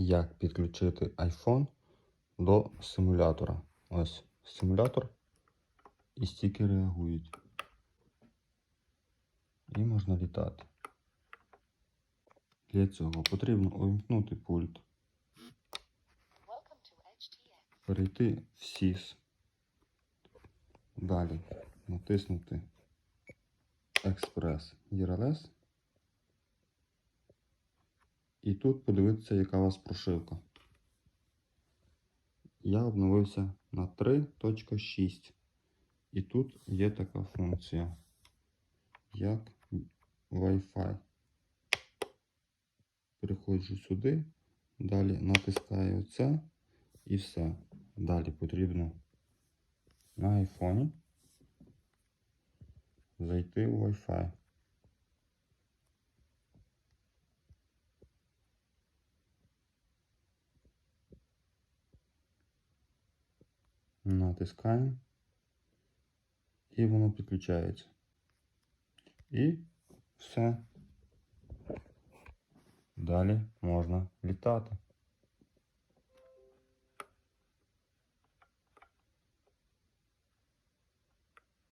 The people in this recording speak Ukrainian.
як підключити iPhone до симулятора. Ось симулятор і стіки реагують. І можна літати. Для цього потрібно увімкнути пульт, перейти в SIS. Далі натиснути Express URLS. І тут подивитися, яка у вас прошивка. Я обновився на 3.6. І тут є така функція, як Wi-Fi. Переходжу сюди, далі натискаю це і все. Далі потрібно на айфоні зайти в Wi-Fi. Натискаємо і воно підключається. І все. Далі можна літати.